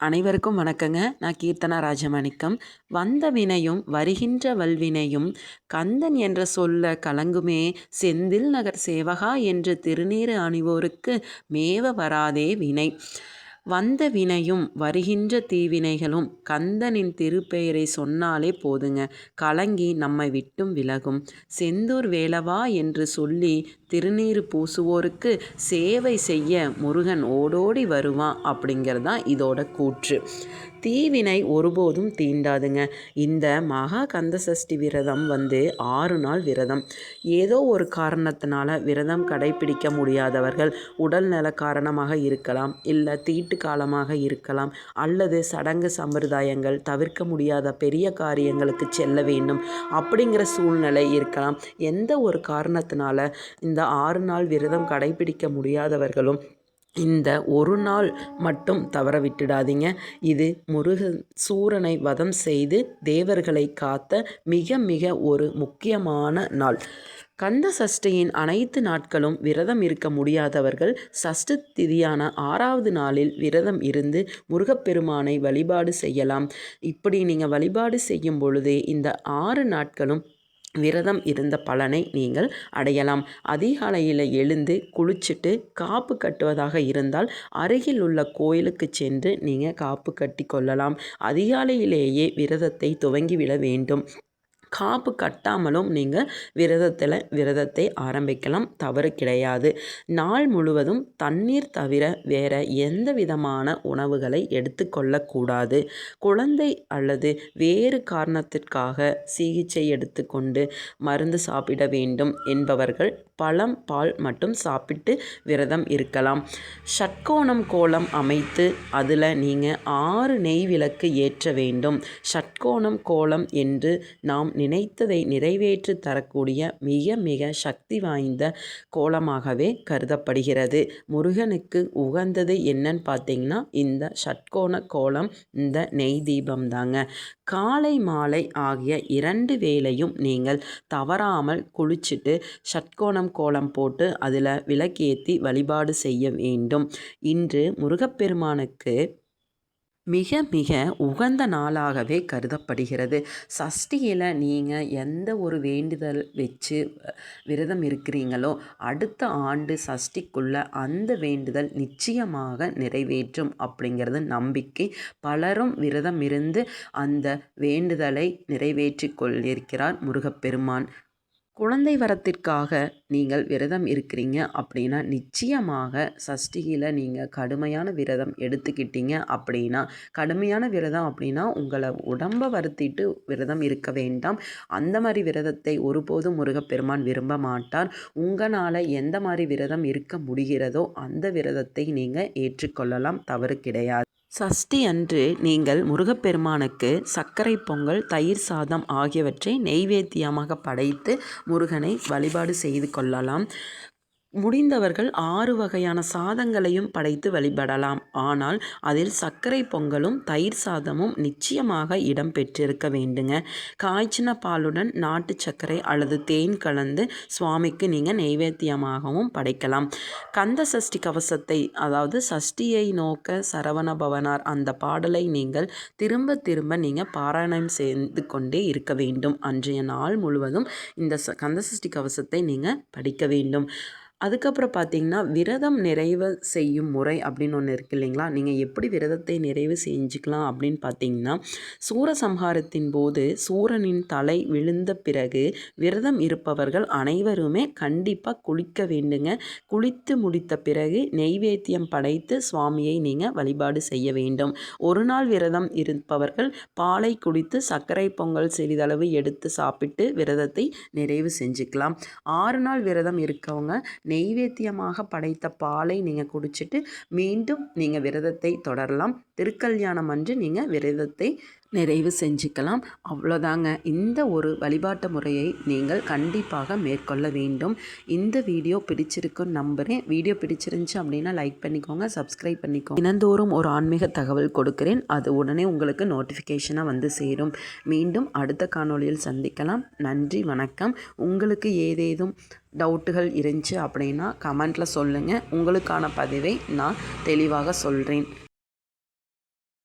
அனைவருக்கும் வணக்கங்க. நான் கீர்த்தனா ராஜமாணிக்கம். வந்த வினையும் வருகின்ற வல்வினையும் கந்தன் என்ற சொல்ல கலங்குமே செந்தில் நகர் சேவகா என்று திருநீறு அணிவோருக்கு மேவ வராதே வினை. வந்த வினையும் வருகின்ற தீவினைகளும் கந்தனின் திருப்பெயரை சொன்னாலே போதுங்க. கலங்கி நம்மை விட்டும் விலகும். செந்தூர் வேலவா என்று சொல்லி திருநீறு பூசுவோருக்கு சேவை செய்ய முருகன் ஓடோடி வருவான் அப்படிங்கிறது தான் இதோட கூற்று. தீவினை ஒருபோதும் தீண்டாதுங்க. இந்த மகா கந்த சஷ்டி விரதம் வந்து ஆறு நாள் விரதம். ஏதோ ஒரு காரணத்தினால விரதம் கடைபிடிக்க முடியாதவர்கள் உடல் நல காரணமாக இருக்கலாம் இல்லை தீட்டு காலமாக இருக்கலாம். அல்லது சடங்கு சம்பிரதாயங்கள் தவிர்க்க முடியாத பெரிய காரியங்களுக்கு செல்ல வேண்டும். அப்படிங்கிற சூழ்நிலை இருக்கலாம். எந்த ஒரு காரணத்தினால இந்த ஆறு நாள் விரதம் கடைபிடிக்க முடியாதவர்களும் இந்த ஒரு நாள் மட்டும் தவற விட்டுடாதீங்க. இது முருகன் சூரனை வதம் செய்து தேவர்களை காத்த மிக மிக ஒரு முக்கியமான நாள். கந்த சஷ்டியின் அனைத்து நாட்களும் விரதம் இருக்க முடியாதவர்கள் சஷ்டி திதியான ஆறாவது நாளில் விரதம் இருந்து முருகப்பெருமானை வழிபாடு செய்யலாம். இப்படி நீங்கள் வழிபாடு செய்யும் பொழுதே இந்த ஆறு நாட்களும் விரதம் இருந்த பலனை நீங்கள் அடையலாம். அதிகாலையில் எழுந்து குளிச்சுட்டு காப்பு கட்டுவதாக இருந்தால் அருகில் உள்ள கோயிலுக்கு சென்று நீங்கள் காப்பு கட்டி கொள்ளலாம். அதிகாலையிலேயே விரதத்தை துவங்கிவிட வேண்டும். காப்பு கட்டாமலும் நீங்கள் விரதத்தில் விரதத்தை ஆரம்பிக்கலாம். தவறு கிடையாது. நாள் முழுவதும் தண்ணீர் தவிர வேறு எந்த விதமான உணவுகளை எடுத்துக்கொள்ளக்கூடாது. குழந்தை அல்லது வேறு காரணத்திற்காக சிகிச்சை எடுத்துக்கொண்டு மருந்து சாப்பிட வேண்டும் என்பவர்கள் பழம் பால் மட்டும் சாப்பிட்டு விரதம் இருக்கலாம். ஷட்கோணம் கோலம் அமைத்து அதில் நீங்கள் ஆறு நெய் விளக்கு ஏற்ற வேண்டும். ஷட்கோணம் கோலம் என்று நாம் நினைத்ததை நிறைவேற்றி தரக்கூடிய மிக மிக சக்தி வாய்ந்த கோலமாகவே கருதப்படுகிறது. முருகனுக்கு உகந்தது என்னன்னு பார்த்தீங்கன்னா இந்த ஷட்கோண கோலம் இந்த நெய் தீபம் தாங்க. காலை மாலை ஆகிய இரண்டு வேளையும் நீங்கள் தவறாமல் குளிச்சுட்டு ஷட்கோணம் கோலம் போட்டு அதில் விளக்கேற்றி வழிபாடு செய்ய வேண்டும். இன்று முருகப்பெருமானுக்கு மிக மிக உகந்த நாளாகவே கருதப்படுகிறது. சஷ்டியில் நீங்கள் எந்த ஒரு வேண்டுதல் வச்சு விரதம் இருக்கிறீங்களோ அடுத்த ஆண்டு சஷ்டிக்குள்ள அந்த வேண்டுதல் நிச்சயமாக நிறைவேற்றும் அப்படிங்கிறது நம்பிக்கை. பலரும் விரதம் இருந்து அந்த வேண்டுதலை நிறைவேற்றி கொண்டிருக்கிறார் முருகப்பெருமான். குழந்தை வரத்திற்காக நீங்கள் விரதம் இருக்கிறீங்க அப்படின்னா நிச்சயமாக சஷ்டியில் நீங்கள் கடுமையான விரதம் எடுத்துக்கிட்டீங்க அப்படின்னா கடுமையான விரதம் அப்படின்னா உங்களை உடம்பை வருத்திட்டு விரதம் இருக்க வேண்டாம். அந்த மாதிரி விரதத்தை ஒருபோதும் முருகப்பெருமான் விரும்ப மாட்டார். உங்களால் எந்த மாதிரி விரதம் இருக்க முடிகிறதோ அந்த விரதத்தை நீங்கள் ஏற்றுக்கொள்ளலாம். தவறு கிடையாது. சஷ்டி அன்று நீங்கள் முருகப்பெருமானுக்கு சர்க்கரை பொங்கல் தயிர் சாதம் ஆகியவற்றை நெய்வேத்தியமாக படைத்து முருகனை வழிபாடு செய்து கொள்ளலாம். முடிந்தவர்கள் ஆறு வகையான சாதங்களையும் படைத்து வழிபடலாம். ஆனால் அதில் சர்க்கரை பொங்கலும் தயிர் சாதமும் நிச்சயமாக இடம் பெற்றிருக்க வேண்டுங்க. காய்ச்சின பாலுடன் நாட்டு சர்க்கரை அல்லது தேன் கலந்து சுவாமிக்கு நீங்கள் நெய்வேத்தியமாகவும் படைக்கலாம். கந்த சஷ்டி கவசத்தை அதாவது சஷ்டியை நோக்க சரவண பவனார் அந்த பாடலை நீங்கள் திரும்ப திரும்ப நீங்கள் பாராயணம் செய்து கொண்டே இருக்க வேண்டும். அன்றைய நாள் முழுவதும் இந்த கந்த சஷ்டி கவசத்தை நீங்கள் படிக்க வேண்டும். அதுக்கப்புறம் பார்த்தீங்கன்னா விரதம் நிறைவு செய்யும் முறை அப்படின்னு ஒன்று இருக்குது இல்லைங்களா? நீங்கள் எப்படி விரதத்தை நிறைவு செஞ்சுக்கலாம் அப்படின்னு பார்த்தீங்கன்னா சூரசம்ஹாரத்தின் போது சூரனின் தலை விழுந்த பிறகு விரதம் இருப்பவர்கள் அனைவருமே கண்டிப்பாக குளிக்க வேண்டுங்க. குளித்து முடித்த பிறகு நெய்வேத்தியம் படைத்து சுவாமியை நீங்கள் வழிபாடு செய்ய வேண்டும். ஒரு நாள் விரதம் இருப்பவர்கள் பாலை குடித்து சர்க்கரை பொங்கல் சிறிதளவு எடுத்து சாப்பிட்டு விரதத்தை நிறைவு செஞ்சுக்கலாம். ஆறு நாள் விரதம் இருக்கவங்க நெய்வேத்தியமாக படைத்த பாலை நீங்கள் குடிச்சிட்டு மீண்டும் நீங்கள் விரதத்தை தொடரலாம். திருக்கல்யாணம் அன்று நீங்கள் விரதத்தை நிறைவு செஞ்சுக்கலாம். அவ்வளோதாங்க. இந்த ஒரு வழிபாட்டு முறையை நீங்கள் கண்டிப்பாக மேற்கொள்ள வேண்டும். இந்த வீடியோ பிடிச்சிருக்குன்னு நம்புகிறேன் வீடியோ பிடிச்சிருந்துச்சு அப்படின்னா லைக் பண்ணிக்கோங்க சப்ஸ்கிரைப் பண்ணிக்கோங்க. தினந்தோறும் ஒரு ஆன்மீக தகவல் கொடுக்குறேன். அது உடனே உங்களுக்கு நோட்டிஃபிகேஷனாக வந்து சேரும். மீண்டும் அடுத்த காணொலியில் சந்திக்கலாம். நன்றி வணக்கம். உங்களுக்கு ஏதேதும் டவுட்டுகள் இருந்துச்சு அப்படின்னா கமெண்ட்டில் சொல்லுங்கள் உங்களுக்கான பதிவை நான் தெளிவாக சொல்கிறேன்